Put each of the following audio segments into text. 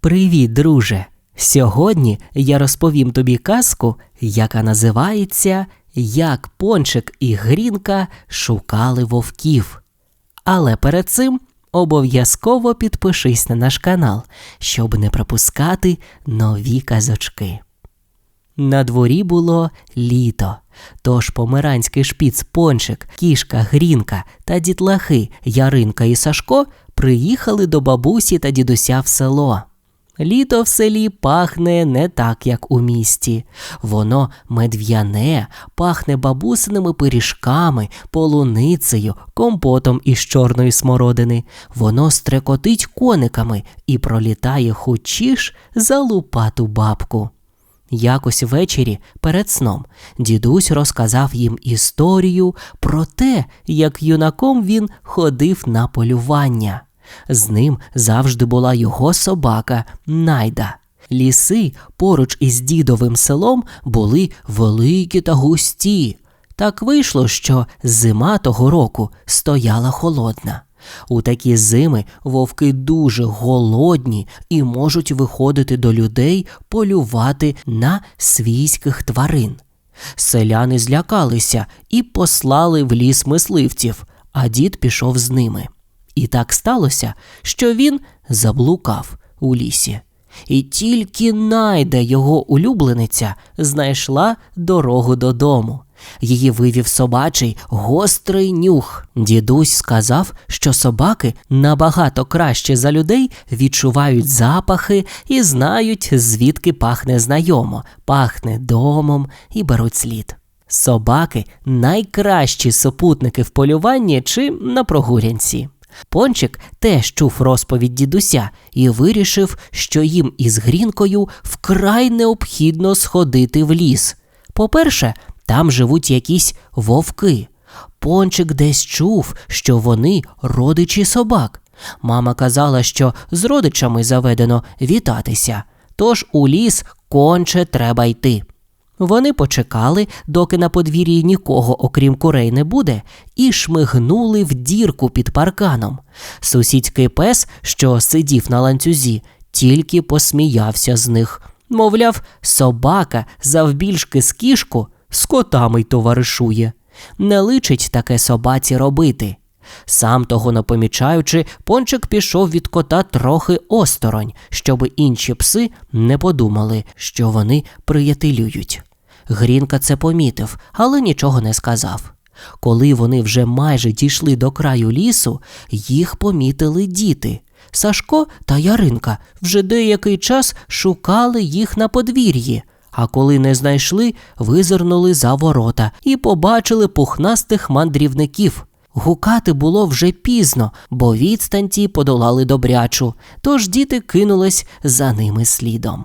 Привіт, друже! Сьогодні я розповім тобі казку, яка називається Як Пончик і Грінка шукали вовків. Але перед цим обов'язково підпишись на наш канал, щоб не пропускати нові казочки. На дворі було літо, тож помиранський шпіц Пончик, кішка Грінка та дітлахи Яринка і Сашко приїхали до бабусі та дідуся в село. Літо в селі пахне не так, як у місті. Воно медв'яне, пахне бабусиними пиріжками, полуницею, компотом із чорної смородини. Воно стрекотить кониками і пролітає хучіш за лупату бабку. Якось ввечері перед сном дідусь розказав їм історію про те, як юнаком він ходив на полювання. З ним завжди була його собака Найда. Ліси поруч із дідовим селом були великі та густі. Так вийшло, що зима того року стояла холодна. У такі зими вовки дуже голодні і можуть виходити до людей полювати на свійських тварин. Селяни злякалися і послали в ліс мисливців, а дід пішов з ними. І так сталося, що він заблукав у лісі. І тільки найда його улюблениця знайшла дорогу додому. Її вивів собачий гострий нюх. Дідусь сказав, що собаки набагато краще за людей відчувають запахи і знають, звідки пахне знайомо, пахне домом і беруть слід. Собаки найкращі супутники в полюванні чи на прогулянці. Пончик теж чув розповідь дідуся і вирішив, що їм із Грінкою вкрай необхідно сходити в ліс. По-перше, там живуть якісь вовки. Пончик десь чув, що вони родичі собак. Мама казала, що з родичами заведено вітатися, тож у ліс конче треба йти. Вони почекали, доки на подвір'ї нікого, окрім курей, не буде, і шмигнули в дірку під парканом. Сусідський пес, що сидів на ланцюзі, тільки посміявся з них. Мовляв, собака завбільшки з кішку з котами й товаришує. Не личить таке собаці робити. Сам того не помічаючи, пончик пішов від кота трохи осторонь, щоб інші пси не подумали, що вони приятелюють. Грінка це помітив, але нічого не сказав. Коли вони вже майже дійшли до краю лісу, їх помітили діти. Сашко та Яринка вже деякий час шукали їх на подвір'ї, а коли не знайшли, визирнули за ворота і побачили пухнастих мандрівників. Гукати було вже пізно, бо відстань ті подолали добрячу, тож діти кинулись за ними слідом.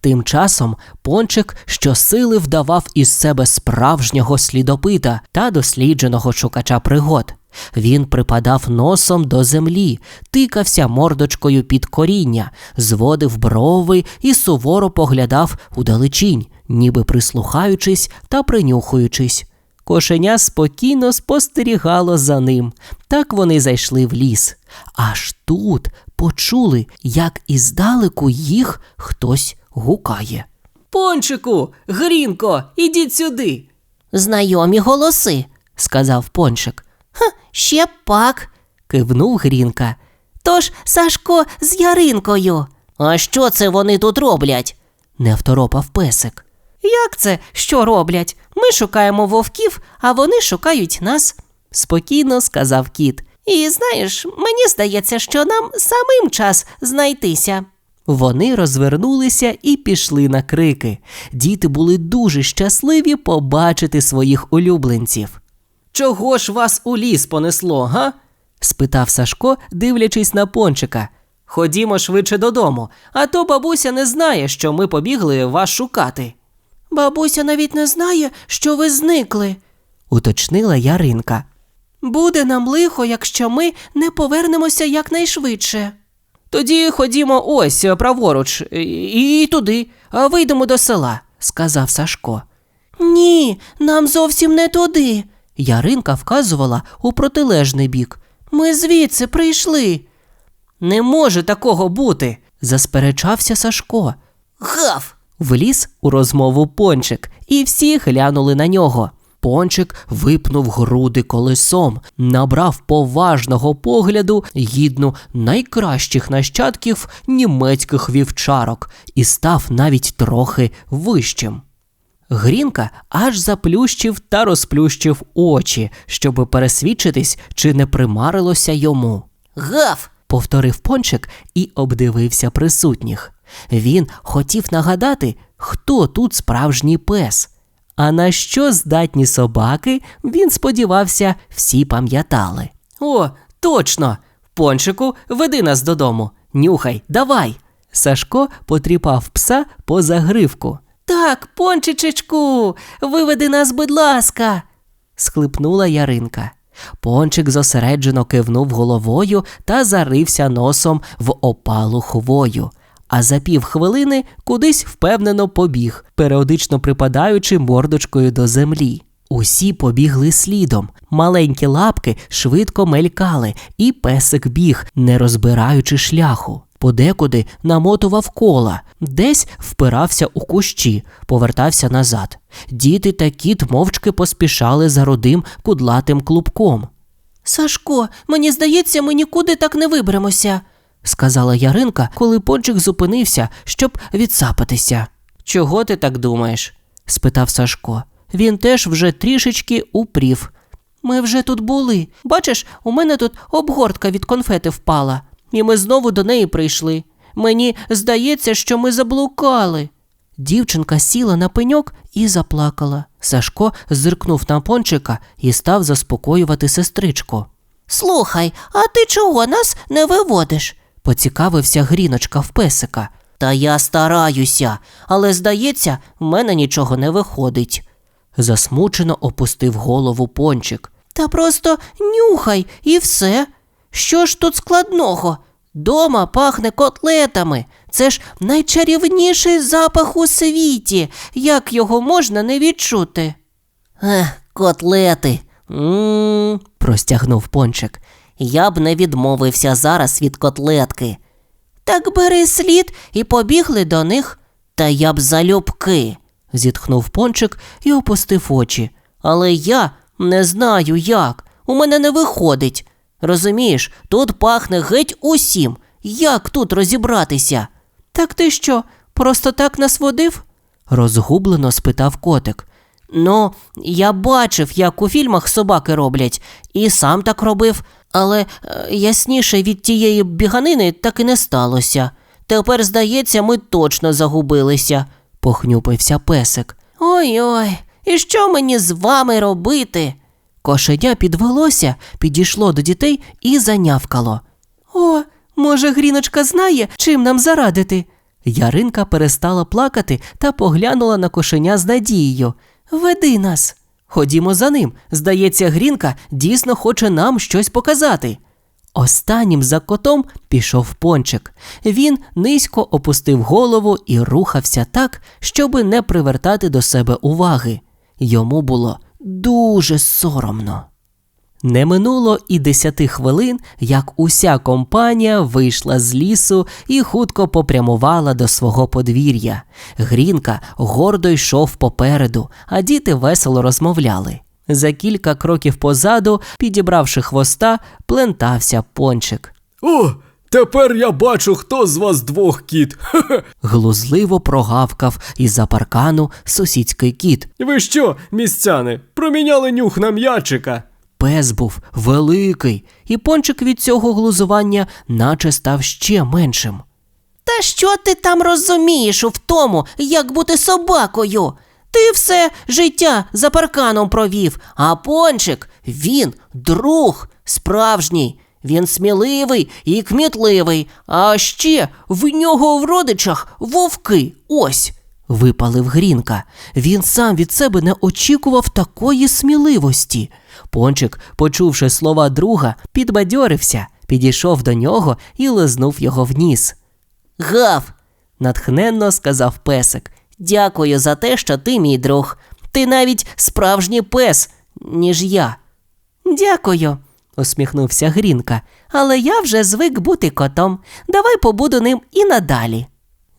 Тим часом пончик щосили вдавав із себе справжнього слідопита та дослідженого шукача пригод. Він припадав носом до землі, тикався мордочкою під коріння, зводив брови і суворо поглядав удалечінь, ніби прислухаючись та принюхуючись. Кошеня спокійно спостерігало за ним. Так вони зайшли в ліс. Аж тут почули, як іздалеку їх хтось гукає. Пончику, Грінко, ідіть сюди. Знайомі голоси, сказав пончик. Ха, ще пак. Кивнув Грінка. Тож Сашко з Яринкою. А що це вони тут роблять? Не второпав песик. Як це що роблять? Ми шукаємо вовків, а вони шукають нас, спокійно сказав кіт. І знаєш, мені здається, що нам самим час знайтися. Вони розвернулися і пішли на крики. Діти були дуже щасливі побачити своїх улюбленців. Чого ж вас у ліс понесло, га? спитав Сашко, дивлячись на пончика. Ходімо швидше додому, а то бабуся не знає, що ми побігли вас шукати. Бабуся навіть не знає, що ви зникли, уточнила Яринка. Буде нам лихо, якщо ми не повернемося якнайшвидше. Тоді ходімо ось праворуч і туди, вийдемо до села, сказав Сашко. Ні, нам зовсім не туди. Яринка вказувала у протилежний бік. Ми звідси прийшли. Не може такого бути, засперечався Сашко. Гав! Вліз у розмову пончик, і всі глянули на нього. Пончик випнув груди колесом, набрав поважного погляду гідну найкращих нащадків німецьких вівчарок і став навіть трохи вищим. Грінка аж заплющив та розплющив очі, щоби пересвідчитись, чи не примарилося йому. Гав! Повторив пончик і обдивився присутніх. Він хотів нагадати, хто тут справжній пес. А на що здатні собаки, він сподівався, всі пам'ятали. О, точно! Пончику, веди нас додому. Нюхай, давай. Сашко потріпав пса по загривку. Так, пончичечку, виведи нас, будь ласка. схлипнула Яринка. Пончик зосереджено кивнув головою та зарився носом в опалу хвою. А за півхвилини кудись впевнено побіг, періодично припадаючи мордочкою до землі. Усі побігли слідом. Маленькі лапки швидко мелькали, і песик біг, не розбираючи шляху. Подекуди намотував кола, десь впирався у кущі, повертався назад. Діти та кіт мовчки поспішали за родим кудлатим клубком, Сашко, мені здається, ми нікуди так не виберемося. Сказала Яринка, коли пончик зупинився, щоб відсапатися. Чого ти так думаєш? спитав Сашко. Він теж вже трішечки упрів. Ми вже тут були. Бачиш, у мене тут обгортка від конфети впала, і ми знову до неї прийшли. Мені здається, що ми заблукали. Дівчинка сіла на пеньок і заплакала. Сашко зиркнув на пончика і став заспокоювати сестричку. Слухай, а ти чого нас не виводиш? Поцікавився гріночка в песика. Та я стараюся, але здається, в мене нічого не виходить. Засмучено опустив голову пончик. Та просто нюхай і все. Що ж тут складного? Дома пахне котлетами. Це ж найчарівніший запах у світі. Як його можна не відчути? Ех, котлети. м Простягнув пончик. Я б не відмовився зараз від котлетки. Так бери слід і побігли до них. Та я б залюбки. Зітхнув пончик і опустив очі. Але я не знаю як. У мене не виходить. Розумієш, тут пахне геть усім. Як тут розібратися? Так ти що, просто так нас водив? Розгублено спитав котик. Ну, я бачив, як у фільмах собаки роблять, і сам так робив, але е, ясніше від тієї біганини так і не сталося. Тепер, здається, ми точно загубилися. Похнюпився песик. Ой-ой, і що мені з вами робити? Кошеня підвелося, підійшло до дітей і занявкало. О, може, Гріночка знає, чим нам зарадити? Яринка перестала плакати та поглянула на кошеня з надією. Веди нас. Ходімо за ним. Здається, Грінка дійсно хоче нам щось показати. Останнім за котом пішов пончик. Він низько опустив голову і рухався так, щоби не привертати до себе уваги. Йому було дуже соромно. Не минуло і десяти хвилин, як уся компанія вийшла з лісу і хутко попрямувала до свого подвір'я. Грінка гордо йшов попереду, а діти весело розмовляли. За кілька кроків позаду, підібравши хвоста, плентався пончик. О, тепер я бачу, хто з вас двох кіт. Хе-хе. Глузливо прогавкав із-за паркану сусідський кіт. Ви що, містяни, проміняли нюх на м'ячика? Пес був великий, і пончик від цього глузування наче став ще меншим. Та що ти там розумієш у тому, як бути собакою? Ти все життя за парканом провів, а пончик він друг справжній. Він сміливий і кмітливий, а ще в нього в родичах вовки. Ось. Випалив Грінка. Він сам від себе не очікував такої сміливості. Пончик, почувши слова друга, підбадьорився, підійшов до нього і лизнув його в ніс. Гав, Натхненно сказав песик. дякую за те, що ти мій друг. Ти навіть справжній пес, ніж я. Дякую. усміхнувся Грінка. Але я вже звик бути котом. Давай побуду ним і надалі.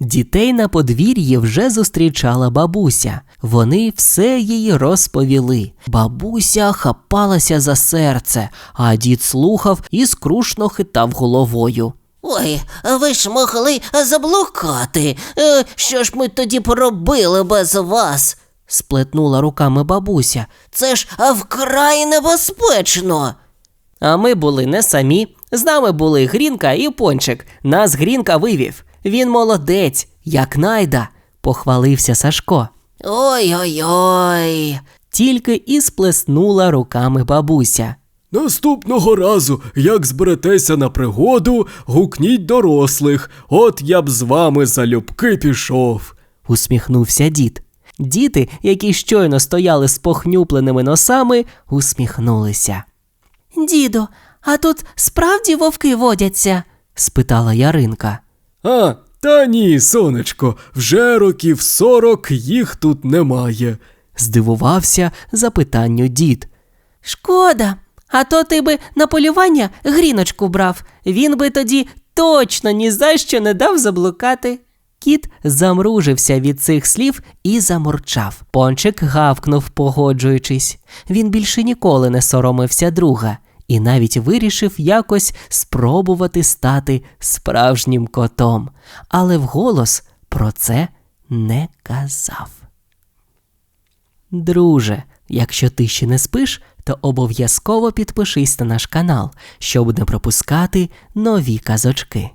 Дітей на подвір'ї вже зустрічала бабуся. Вони все їй розповіли. Бабуся хапалася за серце, а дід слухав і скрушно хитав головою. Ой, ви ж могли заблукати. Е, Що ж ми тоді поробили без вас? Сплетнула руками бабуся. Це ж вкрай небезпечно. А ми були не самі. З нами були Грінка і Пончик. Нас Грінка вивів. Він молодець, як найда, похвалився Сашко. Ой-ой-ой. Тільки і сплеснула руками бабуся. Наступного разу, як зберетеся на пригоду, гукніть дорослих, от я б з вами залюбки пішов. усміхнувся дід. Діти, які щойно стояли з похнюпленими носами, усміхнулися. Діду, а тут справді вовки водяться? Спитала Яринка. А, та ні, сонечко, вже років сорок їх тут немає. Здивувався запитанню дід. Шкода. А то ти би на полювання гріночку брав. Він би тоді точно ні за що не дав заблукати. Кіт замружився від цих слів і замурчав. Пончик гавкнув, погоджуючись. Він більше ніколи не соромився друга і навіть вирішив якось спробувати стати справжнім котом, але вголос про це не казав. Друже, якщо ти ще не спиш, то обов'язково підпишись на наш канал, щоб не пропускати нові казочки.